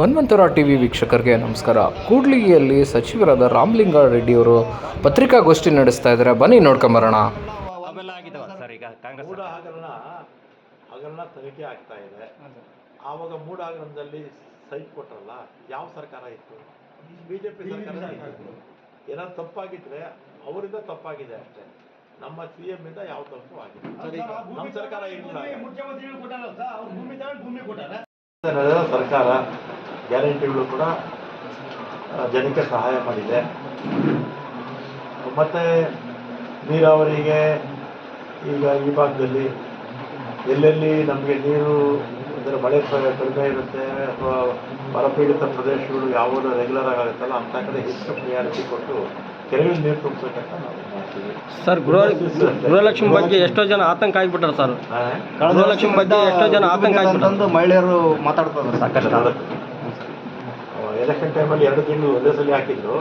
ಮನ್ವಂತರ TV ವೀಕ್ಷಕರಿಗೆ ನಮಸ್ಕಾರ. ಕೂಡ್ಲಿಗಿಯಲ್ಲಿ ಸಚಿವರಾದ ರಾಮಲಿಂಗ ರೆಡ್ಡಿಯವರು ಪತ್ರಿಕಾಗೋಷ್ಠಿ ನಡೆಸ್ತಾ ಇದ್ದಾರೆ. ಬನ್ನಿ ನೋಡ್ಕೊಂಬರೋಣ ಹಗರಣ ಹಗರಣ ತನಿಖೆ ಆಗ್ತಾ ಇದೆ. ಆವಾಗ ಮೂಡ ಹಗರಣದಲ್ಲಿ ಸೈಟ್ ಕೊಟ್ರಲ್ಲ ಯಾವ ಸರ್ಕಾರ ಇತ್ತು? ಬಿಜೆಪಿ ಸರ್ಕಾರ ಏನಾದ್ರು ತಪ್ಪಾಗಿದ್ರೆ ಅವರಿಂದ ತಪ್ಪಾಗಿದೆ ಅಷ್ಟೇ. ನಮ್ಮ ಸಿ ಎಂ ಇಂದ ಯಾವ ತಪ್ಪು ಆಗಿದೆ ನಮ್ಮ ಸರ್ಕಾರ ಸರ್ಕಾರ. ಗ್ಯಾರಂಟಿಗಳು ಕೂಡ ಜನಕ್ಕೆ ಸಹಾಯ ಮಾಡಿದೆ. ಮತ್ತು ನೀರಾವರಿಗೆ ಈಗ ಈ ಭಾಗದಲ್ಲಿ ಎಲ್ಲೆಲ್ಲಿ ನಮಗೆ ನೀರು ಅಂದರೆ ಮಳೆ ಕಡಿಮೆ ಇರುತ್ತೆ ಅಥವಾ ಬರಪೀಡಿತ ಪ್ರದೇಶಗಳು ಯಾವುದು ರೆಗ್ಯುಲರ್ ಆಗುತ್ತಲ್ಲ ಅಂಥ ಕಡೆ ಹೆಚ್ಚು ಪ್ರಿಯಾರಿಟಿ ಕೊಟ್ಟು ಕೆರೆಗಳಲ್ಲಿ ನೀರು ತುಂಬಿಸಬೇಕಂತ ನಾವು ಮಾಡ್ತೀವಿ. ಸರ್ ಗೃಹ ಗೃಹಲಕ್ಷ್ಮಿ ಬಗ್ಗೆ ಎಷ್ಟೋ ಜನ ಆತಂಕ ಆಗಿಬಿಟ್ಟಾರೆ ಸರ್ ಗೃಹಲಕ್ಷ್ಮಿ ಬಗ್ಗೆ ಎಷ್ಟೋ ಜನ ಆತಂಕ ಆಗಿಬಿಟ್ಟು ಮಹಿಳೆಯರು ಮಾತಾಡ್ತಾರೆ ಸಾಕಷ್ಟು. ಎಲೆಕ್ಷನ್ ಟೈಮಲ್ಲಿ ಎರಡು ತಿಂಗಳು ಒಂದೇ ಸಲ ಹಾಕಿದ್ರು.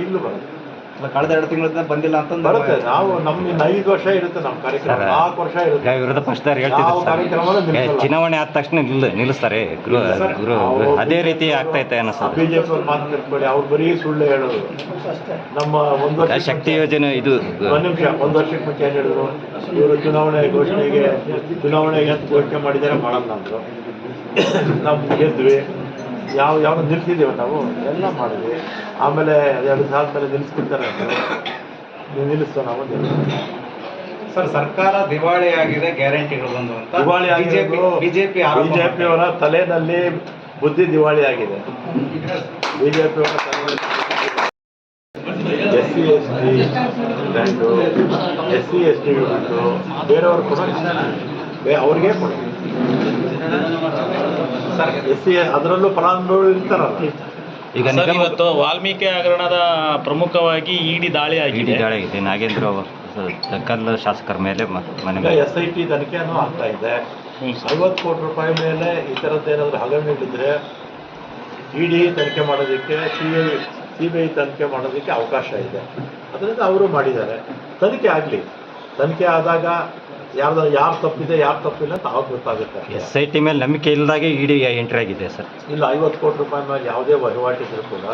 ಈಗಲೂ ಬರುತ್ತೆ. ಕಳೆದ ಎರಡು ತಿಂಗಳಿಂದ ಬಂದಿಲ್ಲ ಅಂತಂದು ಬರುತ್ತೆ. ನಾವು ನಮ್ಮ ಇನ್ನು ಐದು ವರ್ಷ ಇರುತ್ತೆ ನಮ್ಮ ಕಾರ್ಯಕ್ರಮ. ನಾಲ್ಕು ವರ್ಷ ಇರುತ್ತೆ. ವಿರೋಧ ಪಕ್ಷದವ್ರು ನಿಲ್ಲಿಸಲ್ಲ. ಚುನಾವಣೆ ಆದ ತಕ್ಷಣ ನಿಲ್ ನಿಲ್ಲಿಸ್ತಾರೆ. ಗೃಹ ಗೃಹ ಅದೇ ರೀತಿ ಆಗ್ತಾ ಇತ್ತು ಸರ್. ಬಿಜೆಪಿ ಅವ್ರು ಮಾತು ತಿಳ್ಕೊಳ್ಳಿ ಅವ್ರು ಬರೀ ಸುಳ್ಳು ಹೇಳೋದು. ನಮ್ಮ ಒಂದು ವರ್ಷ ಶಕ್ತಿ ಯೋಜನೆ ಇದು ಒಂದು ನಿಮಿಷ ಒಂದು ವರ್ಷಕ್ಕೆ ಮುಂಚೆ ಏನು ಹೇಳಿದ್ರು? ಇವರು ಚುನಾವಣೆ ಘೋಷಣೆಗೆ ಚುನಾವಣೆಗೆ ಅಂತ ಘೋಷಣೆ ಮಾಡಿದ್ದಾರೆ ಮಾಡಲ್ಲ ಅಂದರು. ನಾವು ಗೆದ್ವಿ. ಯಾವ ಯಾವ ನಿಲ್ಸಿದ್ದೇವೆ ನಾವು? ಎಲ್ಲ ಮಾಡಿದ್ವಿ. ಆಮೇಲೆ ಎರಡು ಸಾವಿರದ ಮೇಲೆ ನಿಲ್ಲಿಸ್ಬಿಡ್ತಾರೆ ನಿಲ್ಲಿಸ್ತ ನೀವು ನಿಲ್ಲಿಸ್ತೋ ನಾವು ಸರ್ ಸರ್ಕಾರ ದಿವಾಳಿ ಆಗಿದೆ ಗ್ಯಾರಂಟಿಗಳು ಬಂದು ಅಂತ. ದಿವಾಳಿ ಬಿಜೆಪಿ ಬಿಜೆಪಿ ಅವರ ತಲೆನಲ್ಲಿ ಬುದ್ಧಿ ದಿವಾಳಿ ಆಗಿದೆ. ಬಿಜೆಪಿ ಅವರ ತಲೆಯಲ್ಲಿ S C S T land S C S T land ಬೇರೆಯವ್ರು ಕೂಡ ಬೇ ಅವ್ರಿಗೆ ಕೊಡಿ ಸರ್ ಎಸ್ ಸಿ ಅದರಲ್ಲೂ ಫಲಾನುಭವಿ ಇರ್ತಾರಲ್ಲ. ಈಗ ಸರ್ ನಿಗಮ ಇವತ್ತು ವಾಲ್ಮೀಕಿ ಹಗರಣದ ಪ್ರಮುಖವಾಗಿ ಇಡಿ ದಾಳಿ ಇಡೀ ಆಗಿದೆ ದಾಳಿ ಆಗಿದೆ. ನಾಗೇಂದ್ರ ಅವರು ಶಾಸಕರ ಮೇಲೆ ಮ- ಮನೆ ಈಗ ಮೇಲೆ ಎಸ್ ಐ ಟಿ ತನಿಖೆನೂ ಆಗ್ತಾ ಇದೆ. ಹ್ಮ್. ಸರ್. ಐವತ್ತು ಕೋಟಿ ರೂಪಾಯಿ ಮೇಲೆ ಈ ಥರದ್ದು ಏನಾದರೂ ಹಗರಣಗಳಿದ್ರೆ ಇ ಇಡಿ ತನಿಖೆ ಮಾಡೋದಕ್ಕೆ C I C B I ತನಿಖೆ ಮಾಡೋದಕ್ಕೆ ಅವಕಾಶ ಇದೆ. ಅದರಿಂದ ಅವರು ಮಾಡಿದ್ದಾರೆ. ತನಿಖೆ ಆಗಲಿ. ತನಿಖೆ ಆದಾಗ ಯಾರ್ದು ಯಾರು ತಪ್ಪಿದೆ ಯಾರು ತಪ್ಪಿಲ್ಲ ಅಂತ ಅವಾಗ ಗೊತ್ತಾಗುತ್ತೆ. ಎಸ್ ಐ ಟಿ ಮೇಲೆ ನಂಬಿಕೆ ಇಲ್ಲದಾಗೆ ಇಡಿ ಎಂಟ್ರಿ ಆಗಿದೆ ಸರ್. ಇಲ್ಲ ಐವತ್ತು ಕೋಟಿ ರೂಪಾಯಿ ಮೇಲೆ ಯಾವುದೇ ವಹಿವಾಟಿದ್ರು ಕೂಡ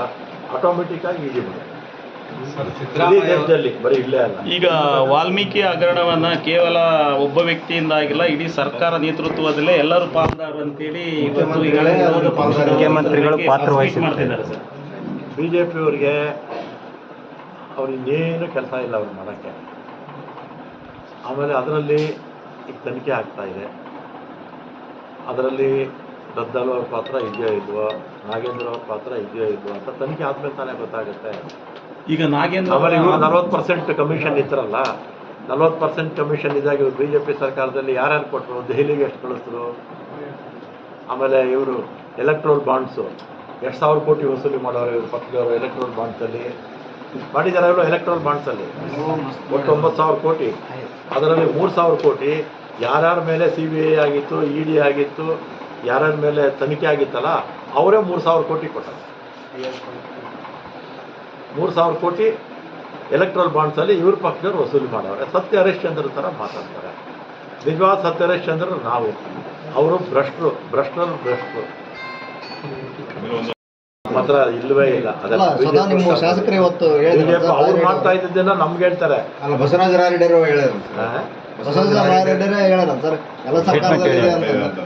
ಆಟೋಮೆಟಿಕ್ ಆಗಿ ಇಡಿ ಬರುತ್ತೆ. ಇಡೀ ದೇಶದಲ್ಲಿ ಬರೀ ಇಲ್ಲೇ ಅಲ್ಲ. ಈಗ ವಾಲ್ಮೀಕಿ ಹಗರಣವನ್ನ ಕೇವಲ ಒಬ್ಬ ವ್ಯಕ್ತಿಯಿಂದ ಆಗಿಲ್ಲ ಇಡೀ ಸರ್ಕಾರ ನೇತೃತ್ವದಲ್ಲೇ ಎಲ್ಲರೂ ಪಾಲ್ದಾರರು ಅಂತೇಳಿ ಇವತ್ತು ಮುಖ್ಯಮಂತ್ರಿಗಳು ಅದಕ್ಕೆ ಪಾತ್ರ ಮಾಡ್ತಿದ್ದಾರೆ ಸರ್. ಬಿ ಜೆ ಪಿಯವ್ರಿಗೆ ಅವ್ರು ಇನ್ನೇನು ಕೆಲಸ ಇಲ್ಲ ಅವ್ರು ಮಾಡೋಕ್ಕೆ. ಆಮೇಲೆ ಅದರಲ್ಲಿ ಈಗ ತನಿಖೆ ಆಗ್ತಾ ಇದೆ. ಅದರಲ್ಲಿ ದದ್ದಲ್ ಅವ್ರ ಪಾತ್ರ ಇದೆಯೋ ಇಲ್ವೋ ನಾಗೇಂದ್ರ ಅವ್ರ ಪಾತ್ರ ಇದೆಯೋ ಇಲ್ವೋ ಅಂತ ತನಿಖೆ ಆದ್ಮೇಲೆ ತಾನೇ ಗೊತ್ತಾಗುತ್ತೆ. ಈಗ ನಾಗೇಂದ್ರ ಅವರು ಇವರು ನಲ್ವತ್ತು ಪರ್ಸೆಂಟ್ ಕಮಿಷನ್ ಇತ್ತರಲ್ಲ ನಲ್ವತ್ತು ಪರ್ಸೆಂಟ್ ಕಮಿಷನ್ ಇದಾಗಿ ಇವರು ಬಿ ಜೆ ಪಿ ಸರ್ಕಾರದಲ್ಲಿ ಯಾರ್ಯಾರು ಕೊಟ್ಟರು ದೆಹಲಿಗೆ ಎಷ್ಟು ಕಳಿಸಿದ್ರು ಆಮೇಲೆ ಇವರು ಎಲೆಕ್ಟ್ರೋಲ್ ಬಾಂಡ್ಸು ಎರಡು ಸಾವಿರ ಕೋಟಿ ವಸೂಲಿ ಮಾಡೋರು ಇವರು ಪಕ್ಷದವರು ಎಲೆಕ್ಟ್ರೋಲ್ ಬಾಂಡ್ಸಲ್ಲಿ ಮಾಡಿದ್ದಾರೆ ಅವರು ಎಲೆಕ್ಟ್ರೋಲ್ ಬಾಂಡ್ಸಲ್ಲಿ ಒಟ್ಟು ಒಂಬತ್ತು ಸಾವಿರ ಕೋಟಿ. ಅದರಲ್ಲಿ ಮೂರು ಸಾವಿರ ಕೋಟಿ, ಯಾರ್ಯಾರ ಮೇಲೆ ಸಿ ಬಿ ಐ ಆಗಿತ್ತು ಇ ಡಿ ಆಗಿತ್ತು, ಯಾರ್ಯಾರ ಮೇಲೆ ತನಿಖೆ ಆಗಿತ್ತಲ್ಲ, ಅವರೇ ಮೂರು ಸಾವಿರ ಕೋಟಿ ಕೊಟ್ಟರು. ಮೂರು ಸಾವಿರ ಕೋಟಿ ಎಲೆಕ್ಟ್ರಲ್ ಬಾಂಡ್ಸಲ್ಲಿ ಇವ್ರ ಪಕ್ಷದವ್ರು ವಸೂಲಿ ಮಾಡವ್ರೆ. ಸತ್ಯ ಹರಿಶ್ಚಂದ್ರ ಥರ ಮಾತಾಡ್ತಾರೆ. ನಿಜವಾದ ಸತ್ಯ ಹರಿಶ್ಚಂದ್ರ ನಾವು. ಅವರು ಭ್ರಷ್ಟರು ಭ್ರಷ್ಟರು. ಮಾತ್ರ ಇಲ್ಲವೇ ಇಲ್ಲ. ಸದಾ ನಿಮ್ಮ ಶಾಸಕರು ಇವತ್ತು ಹೇಳಿದ್ರು ಅವ್ರು ಮಾಡ್ತಾ ಇದ್ದದ್ದನ್ನ ನಮ್ಗೆ ಹೇಳ್ತಾರೆ. ಅಲ್ಲ ಬಸವರಾಜ ರಾಯರೆಡ್ಡಿಯವರು ಹೇಳಿದ್ರು. ಆ? ಬಸವರಾಜ ರಾಯರೆಡ್ಡಿಯರೇ ಹೇಳಿದ್ರು. ಸರ್ ಎಲ್ಲ ಸರ್ಕಾರದಲ್ಲಿ ಇದೆ ಅಂತ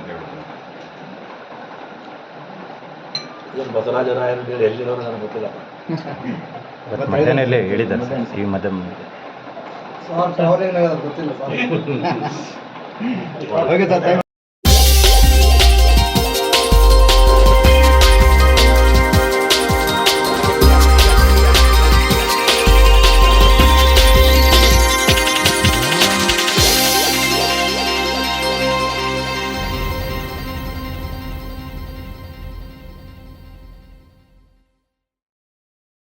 ಏನ್ ಬಸವರಾಜ ರಾಯರು ಎಲ್ಲಿರೋರು ನನಗೆ ಗೊತ್ತಿಲ್ಲ. ಮಧ್ಯಾಹ್ನಲ್ಲೇ ಹೇಳಿದ್ದಾರೆ ಸರ್ ಈ ಗೊತ್ತಿಲ್ಲ ಸರ್. Okay sir thank